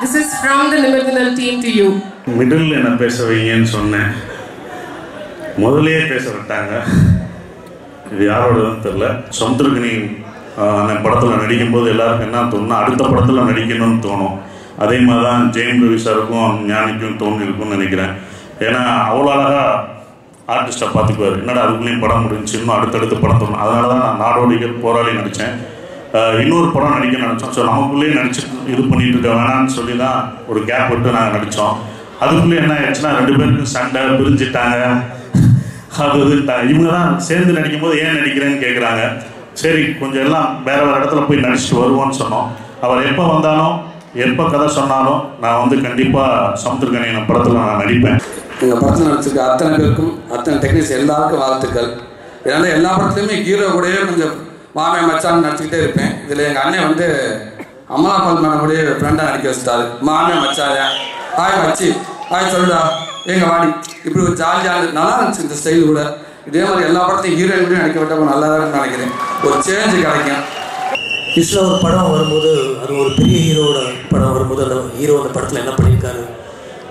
This is from the Nimardinal team to you middle என்ன பேச வைங்கன்னு சொன்னேன். முதல்லயே பேச விட்டாங்க. இது யாரோடதுன்னு தெரில நீ அந்த படத்தில் நடிக்கும்போது எல்லாருக்கும் என்ன தோணுன்னா அடுத்த படத்தில் நடிக்கணும்னு தோணும். அதே மாதிரி தான் ஜெயம் ரவி சாருக்கும் ஞானிக்கும் தோன்றிருக்கும்னு நினைக்கிறேன். ஏன்னா அவ்வளோ அழகாக ஆர்டிஸ்ட்டை பார்த்துக்குவார். என்னடா அதுக்குள்ளேயும் படம் முடிஞ்சு இன்னும் அடுத்தடுத்து படம் தோணும். அதனால தான் நான் நாடோடிகள் போராளி நடித்தேன் இன்னொரு படம் நடிக்க நினச்சோம். ஸோ நமக்குள்ளேயே நடிச்சு இது பண்ணிட்டு இருக்க வேணாம்னு சொல்லி தான் ஒரு கேப் விட்டு நாங்கள் நடித்தோம் அதுக்குள்ளே என்ன ஆயிடுச்சுன்னா ரெண்டு பேருக்கும் சண்டை பிரிஞ்சுட்டாங்க. அது இதுட்டாங்க இவங்க தான் சேர்ந்து நடிக்கும் போது ஏன் நடிக்கிறேன்னு கேட்குறாங்க சரி கொஞ்சம் எல்லாம் வேற வேறு இடத்துல போய் நடிச்சுட்டு வருவோம்னு சொன்னோம். அவர் எப்போ வந்தாலும் எப்போ கதை சொன்னாலும் நான் வந்து கண்டிப்பாக சமுத்திரகனியன் படத்தில் நான் நடிப்பேன். எங்கள் படத்தில் நடிச்சிருக்க அத்தனை பேருக்கும் அத்தனை டெக்னிக்ஸ் எல்லாருக்கும் வாழ்த்துக்கள். ஏன்னா எல்லா படத்துலையுமே ஹீரோ கூடவே கொஞ்சம் மாமே மச்சான் நடிச்சுக்கிட்டே இருப்பேன். இதில் எங்கள் அண்ணன் வந்து அமலா பால் மேடம் கூடயே ஃப்ரெண்டாக நடிக்க வச்சுட்டாரு. மாமே மச்சாயா? ஹாய் மச்சி. ஹாய் சொல்லுடா. எங்க வாடி. இப்படி ஒரு ஜாலியாக நல்லா இருந்துச்சு இந்த ஸ்டைல் கூட. இதே மாதிரி எல்லா படத்தையும் ஹீரோயின் கூட நடிக்க விட்டப்ப நல்லா தான் நினைக்கிறேன். ஒரு சேஞ்சு கிடைக்கும். யூஸ்வலாக ஒரு படம் வரும்போது அது ஒரு பெரிய ஹீரோவோட படம் வரும்போது அந்த ஹீரோ அந்த படத்தில் என்ன பண்ணியிருக்காரு?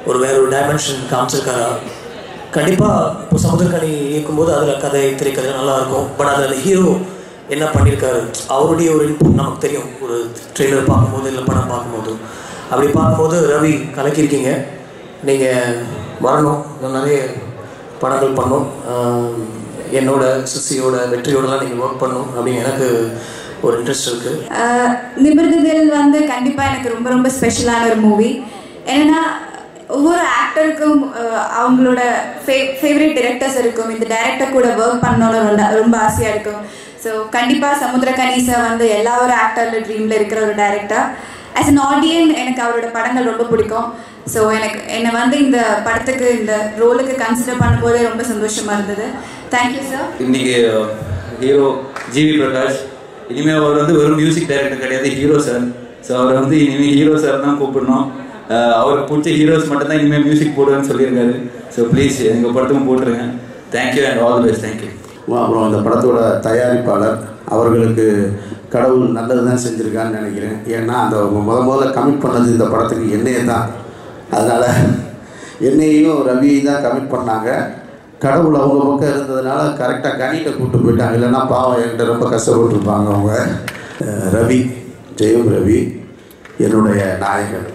ஒரு வேற ஒரு டைமென்ஷன் காமிச்சிருக்காரா? கண்டிப்பாக இப்போ சமுதிரக்கணி இயக்கும்போது அதில் கதை திரைக்கதை நல்லா இருக்கும். பட் அதில் அந்த ஹீரோ என்ன பண்ணியிருக்காரு அவருடைய ஒரு இன்புட் நமக்கு தெரியும். ஒரு ட்ரெய்லர் பார்க்கும்போது இல்லை படம் பார்க்கும்போது. அப்படி பார்க்கும்போது ரவி கலக்கியிருக்கீங்க. நீங்கள் வரணும். இன்னும் நிறைய படங்கள் பண்ணணும். என்னோட சிசியோட வெற்றியோடலாம் நீங்கள் ஒர்க் பண்ணணும் அப்படின்னு எனக்கு ஒரு இன்ட்ரெஸ்ட் இருக்குது ஆஹ் வந்து கண்டிப்பாக எனக்கு ரொம்ப ரொம்ப ஸ்பெஷலான ஒரு மூவி ஏன்னா ஒவ்வொரு ஆக்டருக்கும் அவங்களோட ஃபே ஃபேவரட் டிரெக்டர்ஸ் இருக்கும். இந்த டைரக்டர் கூட ஒர்க் பண்ணணும்னு ரொம்ப ரொம்ப ஆசையாக இருக்கும். ஸோ கண்டிப்பாக சமுத்திரகனி சார் வந்து எல்லா ஒரு ஆக்டரில் ட்ரீமில் இருக்கிற ஒரு டேரக்டர் ஆஸ் அன் ஆடியன் எனக்கு அவரோட படங்கள் ரொம்ப பிடிக்கும். ஸோ எனக்கு என்னை வந்து இந்த படத்துக்கு இந்த ரோலுக்கு கன்சிடர் பண்ணும்போதே ரொம்ப சந்தோஷமாக இருந்தது. தேங்க்யூ சார் இன்னைக்கு uh, ஹீரோ ஜிவி பிரகாஷ். இனிமேல் அவர் வந்து வெறும் மியூசிக் டைரக்டர் கிடையாது ஹீரோ சார் ஸோ அவரை வந்து இனிமேல் ஹீரோ சார் தான் கூப்பிடணும். Uh, அவருக்கு பிடிச்ச ஹீரோஸ் மட்டும்தான் இனிமேல் மியூசிக் போடுவேன்னு சொல்லியிருக்காரு. ஸோ ப்ளீஸ் எங்கள் படத்துக்கும் போட்டுருங்க. Thank you and all the best thank you அப்புறம் இந்த படத்தோட தயாரிப்பாளர் அவர்களுக்கு கடவுள் நல்லது தான் செஞ்சுருக்கான்னு நினைக்கிறேன். ஏன்னா அந்த முத முதல்ல கமிட் பண்ணது இந்த படத்துக்கு என்னையே தான். அதனால் என்னையும் ரவியையும் தான் கமிட் பண்ணாங்க. கடவுள் அவங்க பக்கம் இருந்ததுனால கரெக்டாக கனியில் கூப்பிட்டு போயிட்டாங்க. இல்லைன்னா பாவம் என்கிட்ட ரொம்ப கஷ்டப்பட்டுருப்பாங்க அவங்க. ரவி ஜெயம் ரவி என்னுடைய நாயகன்.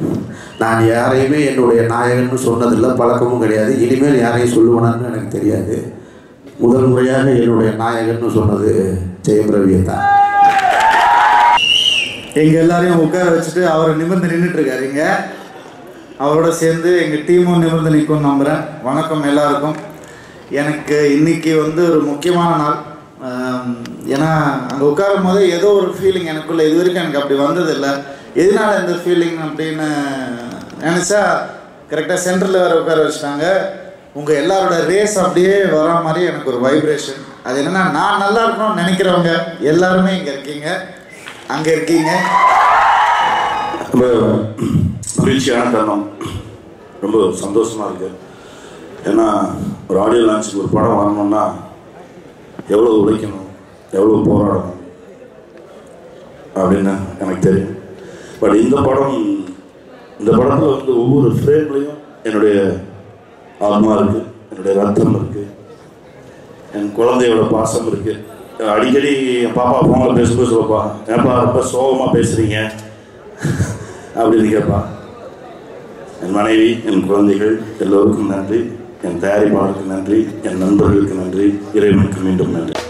நான் யாரையுமே என்னுடைய நாயகன் சொன்னதில்லை பழக்கமும் கிடையாது. இனிமேல் யாரையும் சொல்லுவேனான்னு எனக்கு தெரியாது. முதல் முறையாக என்னுடைய நாயகன் சொன்னது ஜெயம் ரவியை தான். எங்க எல்லாரையும் உட்கார வச்சுட்டு அவரை நிமிர்ந்து நின்றுட்டு இருக்காரு இங்க. அவரோட சேர்ந்து எங்க டீமும் நிமிர்ந்து நிற்கும் நம்புறேன். வணக்கம் எல்லாருக்கும். எனக்கு இன்னைக்கு வந்து ஒரு முக்கியமான நாள். ஏன்னா அங்கே உட்காரும் போதே ஏதோ ஒரு ஃபீலிங் எனக்குள்ள இது வரைக்கும் எனக்கு அப்படி வந்ததில்லை. எதனால இந்த ஃபீலிங் அப்படின்னு நினச்சா கரெக்டாக சென்டரில் வேறு உட்கார வச்சுட்டாங்க. உங்கள் எல்லாரோட ரேஸ் அப்படியே வர மாதிரி எனக்கு ஒரு வைப்ரேஷன் அது என்னன்னா நான் நல்லா இருக்கணும்னு நினைக்கிறவங்க எல்லாருமே இங்கே இருக்கீங்க. அங்கே இருக்கீங்க. ரொம்ப மகிழ்ச்சியான தருணம். ரொம்ப சந்தோஷமாக இருக்கு. ஏன்னா ஒரு ஆடியோ லான்ச்சுக்கு ஒரு படம் வரணும்னா எவ்வளோ உழைக்கணும் எவ்வளோ போராடணும் அப்படின்னு எனக்கு தெரியும். பட் இந்த படம் இந்த படத்தில் வந்து ஒவ்வொரு ஃப்ரேம்லையும் என்னுடைய ஆத்மா இருக்குது என்னுடைய ரத்தம் இருக்குது என் குழந்தையோட பாசம் இருக்கு. அடிக்கடி என் பாப்பா ஃபோனில் பேசும்போது சொல்லப்பா ஏப்பா ரொம்ப சோகமாக பேசுறீங்க? அப்படின்னு கேட்பா என் மனைவி என் குழந்தைகள் எல்லோருக்கும் நன்றி. என் தயாரிப்பாளருக்கு நன்றி. என் நண்பர்களுக்கு நன்றி. இறைவனுக்கு மீண்டும் நன்றி.